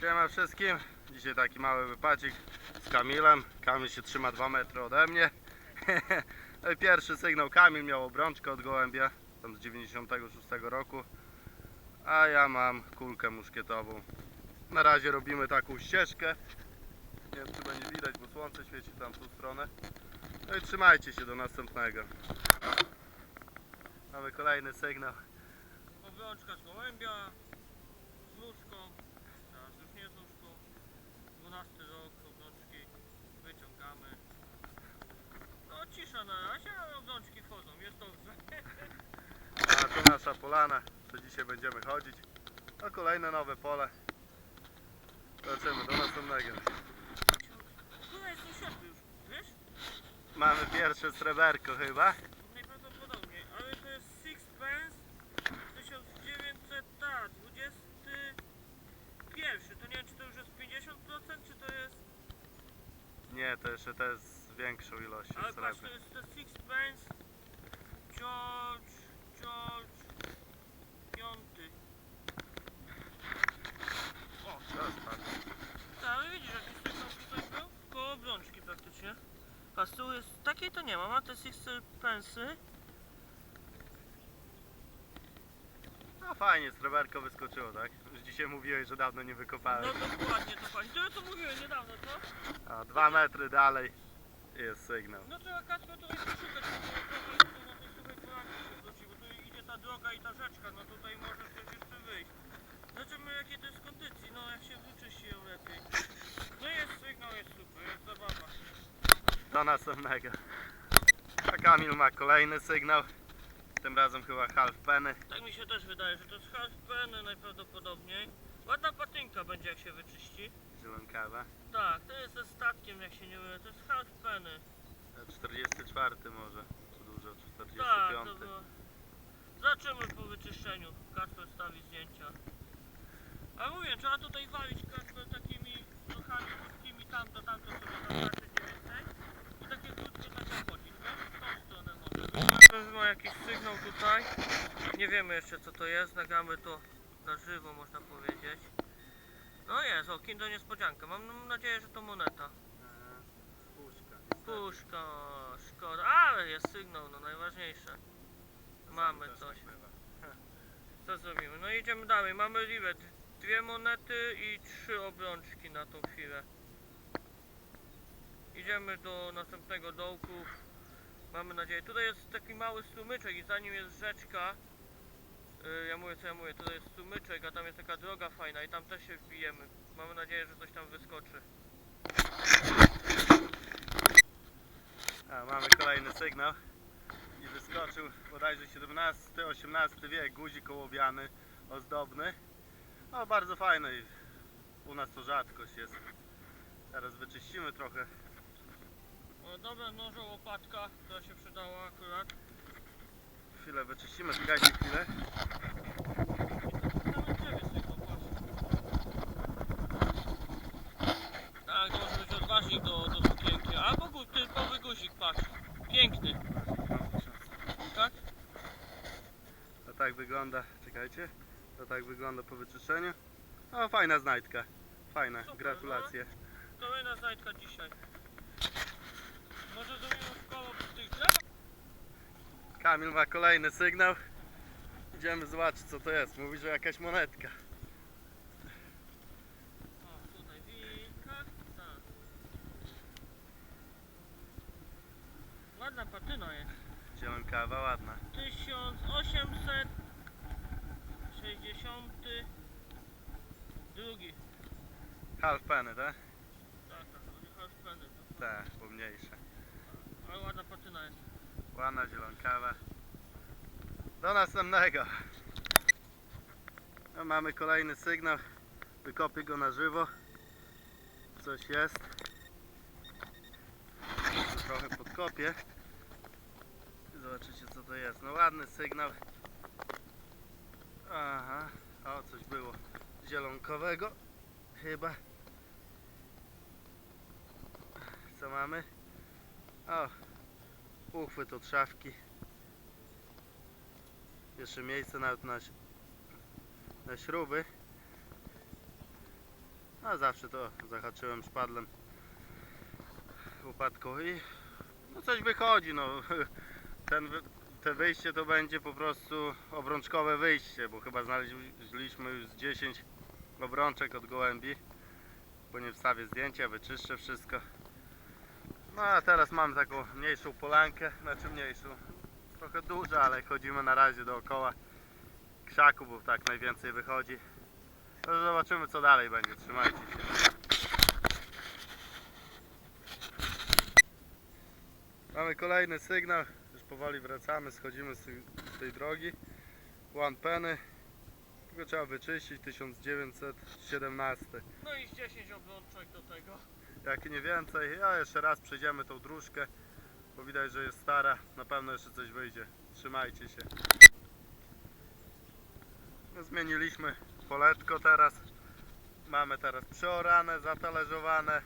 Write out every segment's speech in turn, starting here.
Siema wszystkim. Dzisiaj taki mały wypadzik z Kamilem. Kamil się trzyma 2 metry ode mnie. No Pierwszy sygnał Kamil miał obrączkę od gołębia, tam z 96 roku. A ja mam kulkę muszkietową. Na razie robimy taką ścieżkę. Nie wiem czy będzie widać, bo słońce świeci tam w tą stronę. No i trzymajcie się do następnego. Mamy kolejny sygnał. Obrączka z gołębia, z nóżką, teraz już nie z nóżką, 12 rok obrączki, wyciągamy. Cisza na razie, obrączki wchodzą, jest dobrze. A tu nasza polana, co dzisiaj będziemy chodzić. To kolejne nowe pole. Zobaczymy, do następnego. Które jest światło już, wiesz? Mamy pierwsze sreberko chyba. Najprawdopodobniej, ale to jest Sixpence 1900, ta, 21. To nie wiem czy to już jest 50% czy to jest... Nie, to jeszcze to jest większą ilością Ale patrz, to jest to Sixpence George, George, piąty. O, To jest fajne. tak, ale widzisz jaki sygnał tutaj był? Koło obrączki praktycznie. A z tyłu jest, takiej to nie ma, ma te Sixpence. No fajnie, sreberko wyskoczyło, tak? Już dzisiaj mówiłeś, że dawno nie No wykopałem. dokładnie, dokładnie. To ja to mówiłem niedawno, co? A dwa metry dalej jest sygnał. No trzeba Kacper to jeszcze szukać, bo to na tej suchej polanki się wróci, bo tu idzie ta droga i ta rzeczka, no tutaj może coś jeszcze wyjść. Zobaczymy jakie to jest kondycji, no jak się wyczyści ją lepiej. No jest sygnał, jest super, jest zabawa. Do następnego. A Kamil ma kolejny sygnał. Tym razem chyba half penny. Tak mi się też wydaje, że to jest half penny najprawdopodobniej. Ładna patynka będzie jak się wyczyści. Tak, to jest ze statkiem jak się nie mylę, to jest half penny. 44 może. Czy dużo, Tak, 45. to było. Zobaczymy po wyczyszczeniu. Kacper stawi zdjęcia. A mówię, trzeba tutaj walić Kacper takimi ruchami krótkimi, tamto, tamto sobie zaznaczyć więcej. I takie krótkie tak chodzić, wiesz? W tą stronę może. Ma jakiś sygnał tutaj. Nie wiemy jeszcze co to jest, nagramy to na żywo można powiedzieć. No jest, o, Kindo niespodzianka. Mam nadzieję, że to moneta. Puszka. Puszka, szkoda, ale jest sygnał, no najważniejsze. Mamy coś. Co zrobimy? No idziemy dalej. Mamy liwet. Dwie monety i trzy obrączki na tą chwilę. Idziemy do następnego dołku. Mamy nadzieję. Tutaj jest taki mały strumyczek i za nim jest rzeczka. Yy, ja mówię co ja mówię, tutaj jest strumyczek, a tam jest taka droga fajna i tam też się wbijemy. Mamy nadzieję, że coś tam wyskoczy. A, mamy kolejny sygnał. I wyskoczył bodajże 17, 18 wiek, guzik ołowiany, ozdobny. No bardzo fajny. i U nas to rzadkość jest. Teraz wyczyścimy trochę. O, dobra, nożo, łopatka, która się przydała akurat. Chwilę wyczyścimy, czekajcie chwilę. Tak, może być odważnik do, do sukienki. Albo gu, typowy guzik, patrz. Piękny, tak? To tak wygląda, czekajcie. To tak wygląda po wyczyszczeniu. No fajna znajdka. Fajna, Super, gratulacje. Kolejna znajdka dzisiaj. Może zrobimy w koło przy tych drzewach? Kamil ma kolejny sygnał. Idziemy zobaczyć co to jest. Mówi, że jakaś monetka. Ładna patyna jest. Zielonkawa, ładna. 1862 Half penny, tak? Tak, tak, nie half penny, to- Tak, pomniejsze. ale ładna patyna jest. Ładna zielonkawa. Do następnego. No, mamy kolejny sygnał. Wykopię go na żywo. Coś jest. Trochę podkopię. Zobaczycie co to jest. No ładny sygnał. Aha. O, coś było zielonkowego. Chyba. Co mamy? O, uchwyt od szafki. Jeszcze miejsce nawet na, na śruby. No zawsze to zahaczyłem szpadlem łopatką i no coś wychodzi, no. Ten, te wyjście to będzie po prostu obrączkowe wyjście, bo chyba znaleźliśmy już z 10 obrączek od gołębi. Bo nie wstawię zdjęcia, wyczyszczę wszystko. No a teraz mam taką mniejszą polankę, znaczy mniejszą, trochę duża, ale chodzimy na razie dookoła krzaku, bo tak najwięcej wychodzi. To zobaczymy co dalej będzie, trzymajcie się. Mamy kolejny sygnał, już powoli wracamy, schodzimy z tej drogi. One penny, tylko trzeba wyczyścić, 1917. No i z 10 obrączek do tego. Jak nie więcej, a jeszcze raz przejdziemy tą dróżkę, bo widać, że jest stara, na pewno jeszcze coś wyjdzie. Trzymajcie się. No, zmieniliśmy poletko teraz. Mamy teraz przeorane, zatalerzowane.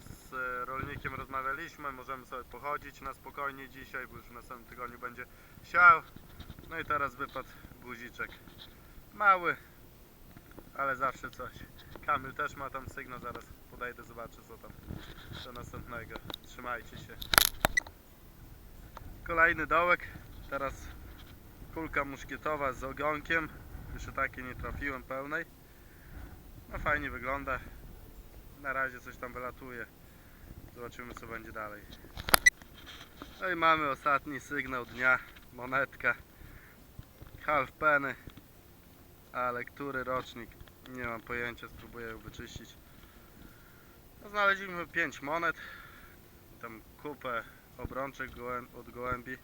Z e, rolnikiem rozmawialiśmy, możemy sobie pochodzić na spokojnie dzisiaj, bo już w następnym tygodniu będzie siał. No i teraz wypadł guziczek. Mały, ale zawsze coś. Kamil też ma tam sygnał, zaraz podejdę, zobaczę co tam do następnego. Trzymajcie się. Kolejny dołek, teraz kulka muszkietowa z ogonkiem. Jeszcze takiej nie trafiłem pełnej. No fajnie wygląda. Na razie coś tam wylatuje. Zobaczymy co będzie dalej. No i mamy ostatni sygnał dnia. Monetka. Half penny. Ale który rocznik? Nie mam pojęcia, spróbuję ją wyczyścić. No, znaleźliśmy 5 monet, tam kupę obrączek od gołębi.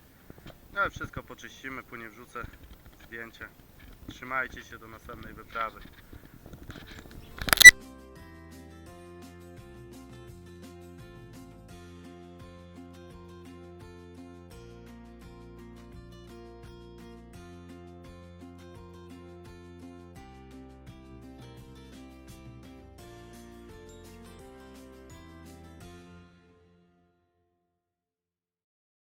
No ale wszystko poczyścimy, później wrzucę zdjęcie. Trzymajcie się do następnej wyprawy.